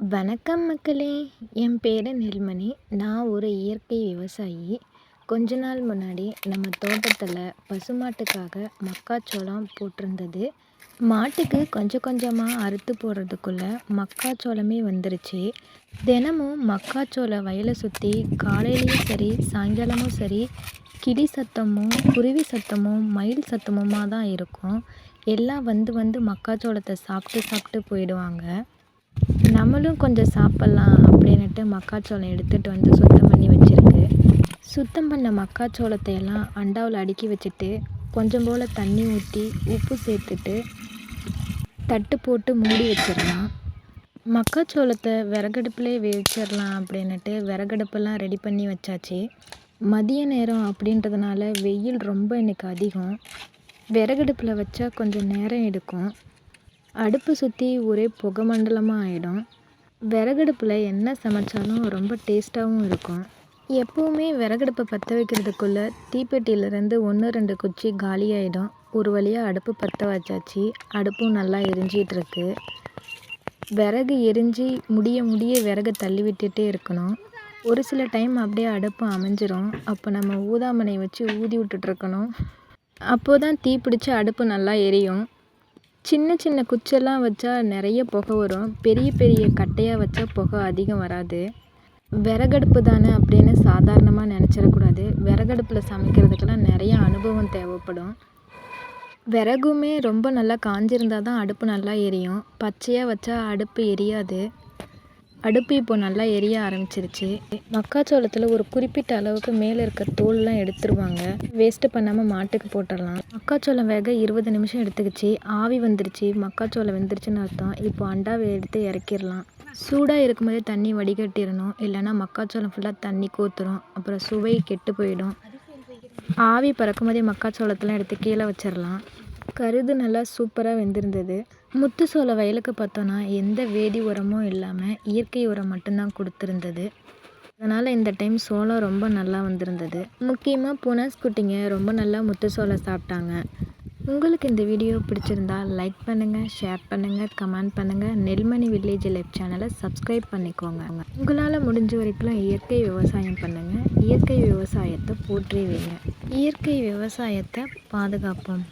வணக்கம் மக்களே. என் பேர் நெல்மணி. நான் ஒரு இயற்கை விவசாயி. கொஞ்ச நாள் முன்னாடி நம்ம தோட்டத்தில் பசுமாட்டுக்காக மக்காச்சோளம் போட்டிருந்தது. மாட்டுக்கு கொஞ்சம் கொஞ்சமாக அறுத்து போடுறதுக்குள்ளே மக்காச்சோளமே வந்துருச்சு. தினமும் மக்காச்சோள வயலை சுற்றி காலையிலையும் சரி சாயங்காலமும் சரி கிளி சத்தமும் குருவி சத்தமும் மயில் சத்தமுமாக தான் இருக்கும். எல்லாம் வந்து வந்து மக்காச்சோளத்தை சாப்பிட்டு சாப்பிட்டு போயிடுவாங்க. நம்மளும் கொஞ்சம் சாப்பிட்லாம் அப்படின்னுட்டு மக்காச்சோளம் எடுத்துகிட்டு வந்து சுத்தம் பண்ணி வச்சுருக்கு. சுத்தம் பண்ண மக்காச்சோளத்தை எல்லாம் அண்டாவில் அடுக்கி வச்சுட்டு கொஞ்சம் போல் தண்ணி ஊற்றி உப்பு சேர்த்துட்டு தட்டு போட்டு மூடி வச்சிடலாம். மக்காச்சோளத்தை விறகடுப்புலே வேவிச்சிடலாம் அப்படின்னுட்டு விறகடுப்பெல்லாம் ரெடி பண்ணி வச்சாச்சு. மதிய நேரம் அப்படின்றதுனால வெயில் ரொம்ப இன்றைக்கி அதிகம். விறகடுப்பில் வச்சா கொஞ்சம் நேரம் எடுக்கும். அடுப்பு சுற்றி ஒரே புகை மண்டலமாக ஆகிடும் விறகடுப்பில் என்ன சமைச்சாலும் ரொம்ப டேஸ்ட்டாகவும் இருக்கும். எப்போவுமே விறகடுப்பை பற்ற வைக்கிறதுக்குள்ளே தீப்பெட்டியிலேருந்து ஒன்று ரெண்டு குச்சி காலியாயிடும். ஒரு வழியாக அடுப்பு பற்ற வச்சாச்சு. அடுப்பும் நல்லா எரிஞ்சிகிட்ருக்கு விறகு எரிஞ்சு முடிய முடிய விறகு தள்ளி விட்டுட்டே இருக்கணும். ஒரு சில டைம் அப்படியே அடுப்பு அமைஞ்சிரும். அப்போ நம்ம ஊதாமனை வச்சு ஊதி விட்டுட்ருக்கணும் அப்போது தான் தீ பிடிச்சி அடுப்பு நல்லா எரியும். சின்ன சின்ன குச்செல்லாம் வச்சா நிறைய புகை வரும். பெரிய பெரிய கட்டையாக வச்சா புகை அதிகம் வராது. விறகடுப்பு தானே அப்படின்னு சாதாரணமாக நினச்சிடக்கூடாது. விறகடுப்பில் சமைக்கிறதுக்கெல்லாம் நிறைய அனுபவம் தேவைப்படும். விறகுமே ரொம்ப நல்லா காஞ்சிருந்தால் தான் அடுப்பு நல்லா எரியும். பச்சையாக வச்சா அடுப்பு எரியாது. அடுப்பு இப்போ நல்லா எரிய ஆரம்பிச்சிருச்சு. மக்காச்சோளத்தில் ஒரு குறிப்பிட்ட அளவுக்கு மேலே இருக்க தோல்லாம் எடுத்துருவாங்க. வேஸ்ட்டு பண்ணாமல் மாட்டுக்கு போட்டுடலாம். மக்காச்சோளம் வேக இருபது நிமிஷம் எடுத்துக்கிச்சு. ஆவி வந்துருச்சு. மக்காச்சோளம் வெந்துருச்சுன்னு அர்த்தம். இப்போ அண்டாவை எடுத்து இறக்கிடலாம். சூடாக இருக்கும்போதே தண்ணி வடிகட்டிடணும். இல்லைன்னா மக்காச்சோளம் ஃபுல்லாக தண்ணி கோத்துரும். அப்புறம் சுவை கெட்டு போயிடும். ஆவி பறக்கும்போதே மக்காச்சோளத்தெலாம் எடுத்து கீழே வச்சிடலாம். கருது நல்லா சூப்பராக வெந்திருந்தது. முத்து சோள வயலுக்கு பார்த்தோன்னா எந்த வேதி உரமும் இல்லாமல் இயற்கை உரம் மட்டும்தான் கொடுத்துருந்தது. அதனால் இந்த டைம் சோளம் ரொம்ப நல்லா வந்திருந்தது. முக்கியமாக புனஸ் குட்டிங்க ரொம்ப நல்லா முத்து சோளம் சாப்பிட்டாங்க. உங்களுக்கு இந்த வீடியோ பிடிச்சிருந்தா லைக் பண்ணுங்கள் ஷேர் பண்ணுங்கள் கமெண்ட் பண்ணுங்கள் நெல்மணி வில்லேஜ் லைஃப் சேனலை சப்ஸ்கிரைப் பண்ணிக்கோங்க. உங்களால் முடிஞ்ச வரைக்கும் இயற்கை விவசாயம் பண்ணுங்கள் இயற்கை விவசாயத்தை போற்றி வைங்க. இயற்கை விவசாயத்தை பாதுகாப்போம்.